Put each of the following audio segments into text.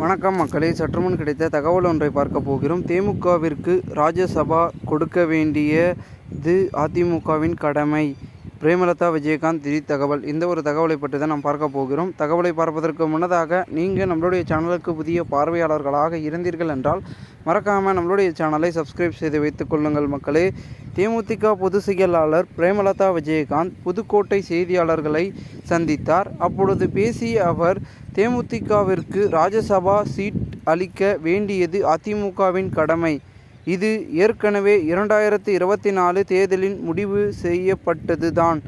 வணக்கம் மக்களே. சற்றுமுன் கிடைத்த தகவல் ஒன்றை பார்க்க போகிறோம். தேமுகவிற்கு ராஜ்யசபா கொடுக்க வேண்டியது அதிமுகவின் கடமை. பிரேமலதா விஜயகாந்த் திடீர் தகவல். இந்த ஒரு தகவலை பற்றி தான் நாம் பார்க்க போகிறோம். தகவலை பார்ப்பதற்கு முன்னதாக நீங்கள் நம்மளுடைய சேனலுக்கு புதிய பார்வையாளர்களாக இருந்தீர்கள் என்றால் மறக்காமல் நம்மளுடைய சேனலை சப்ஸ்கிரைப் செய்து வைத்துக் கொள்ளுங்கள் மக்களே. தேமுதிக பொதுச் செயலாளர் பிரேமலதா விஜயகாந்த் புதுக்கோட்டை செய்தியாளர்களை சந்தித்தார். அப்பொழுது பேசிய அவர் தேமுதிகவிற்கு ராஜ்யசபா சீட் அளிக்க வேண்டியது அதிமுகவின் கடமை. இது ஏற்கனவே இரண்டாயிரத்தி இருபத்தி நாலு தேர்தலில் முடிவு செய்யப்பட்டதுதான்.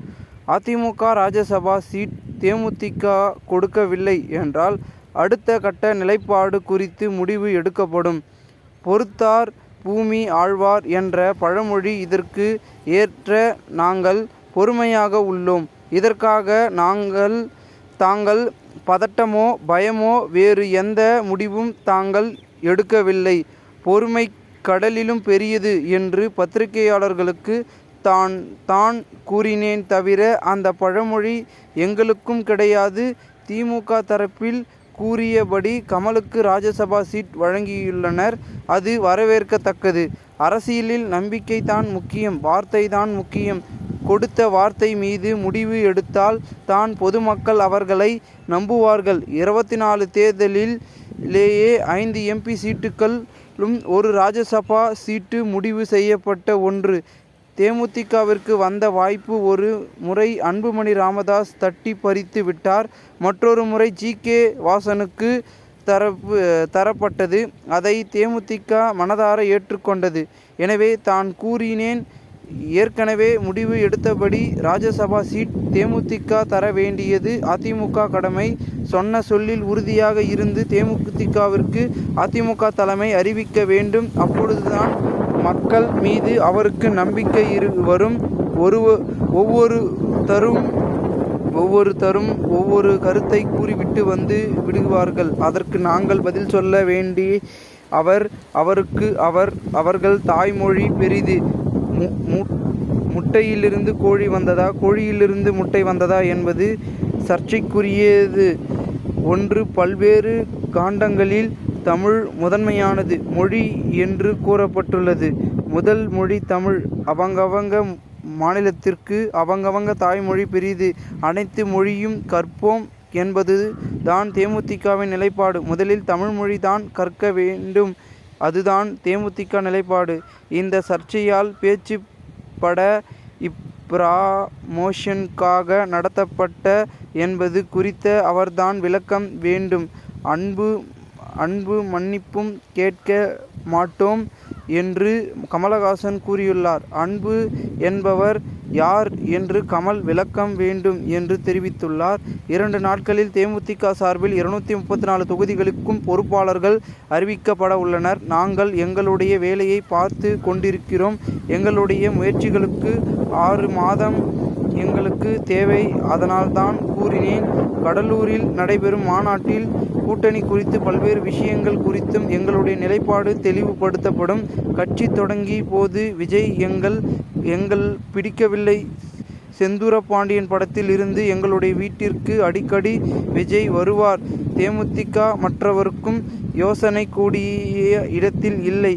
அதிமுக ராஜ்யசபா சீட் தேமுதிக கொடுக்கவில்லை என்றால் அடுத்த கட்ட நிலைப்பாடு குறித்து முடிவு எடுக்கப்படும். பொறுத்தார் பூமி ஆழ்வார் என்ற பழமொழி இதற்கு ஏற்ற நாங்கள் பொறுமையாக உள்ளோம். இதற்காக நாங்கள் தாங்கள் பதட்டமோ பயமோ வேறு எந்த முடிவும் தாங்கள் எடுக்கவில்லை. பொறுமை கடலிலும் பெரியது என்று பத்திரிகையாளர்களுக்கு தான் தான் கூறினேன் தவிர அந்த பழமொழி எங்களுக்கும் கிடையாது. திமுக தரப்பில் கூறியபடி கமலுக்கு ராஜ்யசபா சீட் வழங்கியுள்ளனர். அது வரவேற்கத்தக்கது. அரசியலில் நம்பிக்கை தான் முக்கியம் வார்த்தை தான் முக்கியம். கொடுத்த வார்த்தை மீது முடிவு எடுத்தால் தான் பொதுமக்கள் அவர்களை நம்புவார்கள். இருபத்தி நாலு தேர்தலிலேயே ஐந்து எம்பி சீட்டுக்கள் மேலும் ஒரு ராஜ்யசபா சீட்டு முடிவு செய்யப்பட்ட ஒன்று. தேமுதிகவிற்கு வந்த வாய்ப்பு ஒரு முறை அன்புமணி ராமதாஸ் தட்டி பறித்து விட்டார். மற்றொரு முறை ஜி. கே. வாசனுக்கு தரப்பு தரப்பட்டது. அதை தேமுதிக மனதார ஏற்றுக்கொண்டது. எனவே தான் கூறினேன் ஏற்கனவே முடிவு எடுத்தபடி ராஜ்யசபா சீட் தேமுதிக தர வேண்டியது அதிமுக கடமை. சொன்ன சொல்லில் உறுதியாக இருந்து தேமுதிகவிற்கு அதிமுக தலைமை அறிவிக்க வேண்டும். அப்பொழுதுதான் மக்கள் மீது அவருக்கு நம்பிக்கை இரு வரும். ஒரு ஒவ்வொரு தரும் ஒவ்வொரு தரும் ஒவ்வொரு கருத்தை கூறிவிட்டு வந்து விடுவார்கள். அதற்கு நாங்கள் பதில் சொல்ல வேண்டி அவர் அவருக்கு அவர் அவர்கள் தாய்மொழி பெரிது. முட்டையிலிருந்து கோழி வந்ததா கோழியிலிருந்து முட்டை வந்ததா என்பது சர்ச்சைக்குரியது. ஒன்று பல்வேறு காண்டங்களில் தமிழ் முதன்மையானது மொழி என்று கூறப்பட்டுள்ளது. முதல் மொழி தமிழ். அவங்கவங்க மாநிலத்திற்கு அவங்கவங்க தாய்மொழி பெரியது. அனைத்து மொழியும் கற்போம் என்பது தான் தேமுதிகவின் நிலைப்பாடு. முதலில் தமிழ்மொழி தான் கற்க வேண்டும். அதுதான் தேமுதிக நிலைப்பாடு. இந்த சர்ச்சையால் பேச்சு பட இப்ராமோஷனுக்காக நடத்தப்பட்ட என்பது குறித்த அவர்தான் விளக்கம் வேண்டும். அன்பு அன்பு மன்னிப்பும் கேட்க மாட்டோம் என்று கமலஹாசன் கூறியுள்ளார். அன்பு என்பவர் யார் என்று கமல் விளக்கம் வேண்டும் என்று தெரிவித்துள்ளார். இரண்டு நாட்களில் தேமுதிக சார்பில் இருநூத்தி முப்பத்தி நாலு தொகுதிகளுக்கும் பொறுப்பாளர்கள் அறிவிக்கப்பட உள்ளனர். நாங்கள் எங்களுடைய வேலையை பார்த்து கொண்டிருக்கிறோம். எங்களுடைய முயற்சிகளுக்கு ஆறு மாதம் எங்களுக்கு தேவை. அதனால்தான் கூறினேன். கடலூரில் நடைபெறும் மாநாட்டில் கூட்டணி குறித்து பல்வேறு விஷயங்கள் குறித்தும் எங்களுடைய நிலைப்பாடு தெளிவுபடுத்தப்படும். கட்சி தொடங்கி போது விஜய் எங்கள் எங்கள் பிடிக்கவில்லை. செந்தூர பாண்டியன் படத்தில் இருந்து எங்களுடைய வீட்டிற்கு அடிக்கடி விஜய் வருவார். தேமுதிக மற்றவருக்கும் யோசனை கூடிய இடத்தில் இல்லை.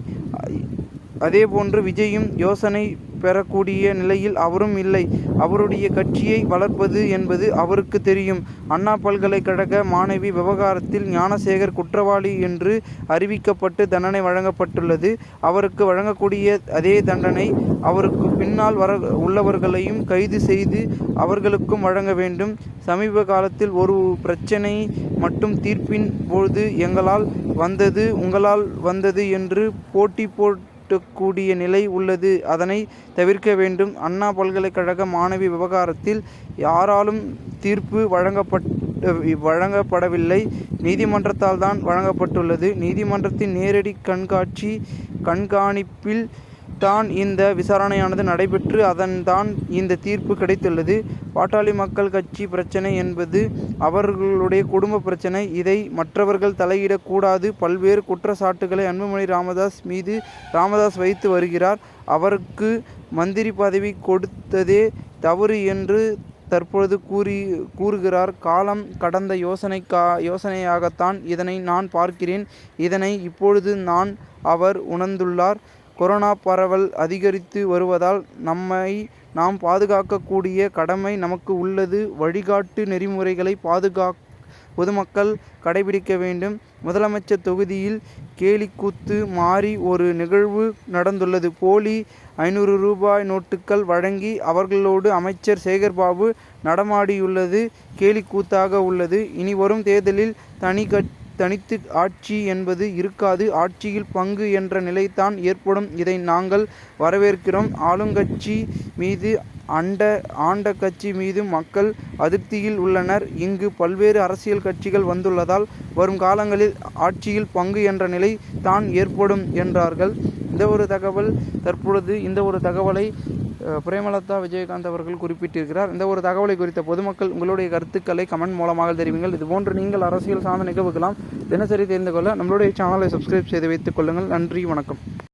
அதேபோன்று விஜயும் யோசனை பெறக்கூடிய நிலையில் அவரும் இல்லை. அவருடைய கட்சியை வளர்ப்பது என்பது அவருக்கு தெரியும். அண்ணா பல்கலைக்கழக மாணவி விவகாரத்தில் ஞானசேகர் குற்றவாளி என்று அறிவிக்கப்பட்டு தண்டனை வழங்கப்பட்டுள்ளது. அவருக்கு வழங்கக்கூடிய அதே தண்டனை அவருக்கு பின்னால் வர உள்ளவர்களையும் கைது செய்து அவர்களுக்கும் வழங்க வேண்டும். சமீப காலத்தில் ஒரு பிரச்சனை மட்டும் தீர்ப்பின் பொழுது எங்களால் வந்தது உங்களால் வந்தது என்று போட்டி போட்டக்கூடிய நிலை உள்ளது. அதனை தவிர்க்க வேண்டும். அண்ணா பல்கலைக்கழக மாணவி விவகாரத்தில் யாராலும் தீர்ப்பு வழங்கப்பட்ட வழங்கப்படவில்லை. நீதிமன்றத்தால் தான் வழங்கப்பட்டுள்ளது. நீதிமன்றத்தின் நேரடி கண்காட்சி கண்காணிப்பில் தான் இந்த விசாரணையானது நடைபெற்று அதன் தான் இந்த தீர்ப்பு கிடைத்துள்ளது. பாட்டாளி மக்கள் கட்சி பிரச்சனை என்பது அவர்களுடைய குடும்ப பிரச்சனை. இதை மற்றவர்கள் தலையிடக்கூடாது. பல்வேறு குற்றச்சாட்டுகளை அன்புமணி ராமதாஸ் மீது ராமதாஸ் வைத்து வருகிறார். அவருக்கு மந்திரி பதவி கொடுத்ததே தவறு என்று தற்பொழுது கூறி கூறுகிறார். காலம் கடந்த யோசனைக்கா யோசனையாகத்தான் இதனை நான் பார்க்கிறேன். இதனை இப்பொழுது நான் அவர் உணர்ந்துள்ளார். கொரோனா பரவல் அதிகரித்து வருவதால் நம்மை நாம் பாதுகாக்கக்கூடிய கடமை நமக்கு உள்ளது. வழிகாட்டு நெறிமுறைகளை பாதுகா பொதுமக்கள் கடைபிடிக்க வேண்டும். முதலமைச்சர் தொகுதியில் கேலிக்கூத்து மாறி ஒரு நிகழ்வு நடந்துள்ளது. போலி ஐநூறு ரூபாய் நோட்டுகள் வழங்கி அவர்களோடு அமைச்சர் சேகர்பாபு நடமாடியுள்ளது. கேலிக்கூத்தாக உள்ளது. இனி வரும் தேர்தலில் தனி கட் தனித்து ஆட்சி என்பது இருக்காது. ஆட்சியில் பங்கு என்ற நிலைதான் ஏற்படும். இதை நாங்கள் வரவேற்கிறோம். ஆளுங்கட்சி மீது அண்ட ஆண்ட கட்சி மீது மக்கள் அதிருப்தியில் உள்ளனர். இங்கு பல்வேறு அரசியல் கட்சிகள் வந்துள்ளதால் வரும் காலங்களில் ஆட்சியில் பங்கு என்ற நிலை தான் ஏற்படும் என்றார்கள். இந்த ஒரு தகவல் தற்பொழுது இந்த ஒரு தகவலை பிரேமலதா விஜயகாந்த் அவர்கள் குறிப்பிட்டிருக்கிறார். இந்த ஒரு தகவலை குறித்த பொதுமக்கள் உங்களுடைய கருத்துக்களை கமெண்ட் மூலமாக தெரிவிங்கள். இதுபோன்று நீங்கள் அரசியல் சார்ந்த நிகழ்வுகளாம் தினசரி தெரிந்து கொள்ள நம்மளுடைய சேனலை சப்ஸ்கிரைப் செய்து வைத்துக் கொள்ளுங்கள். நன்றி வணக்கம்.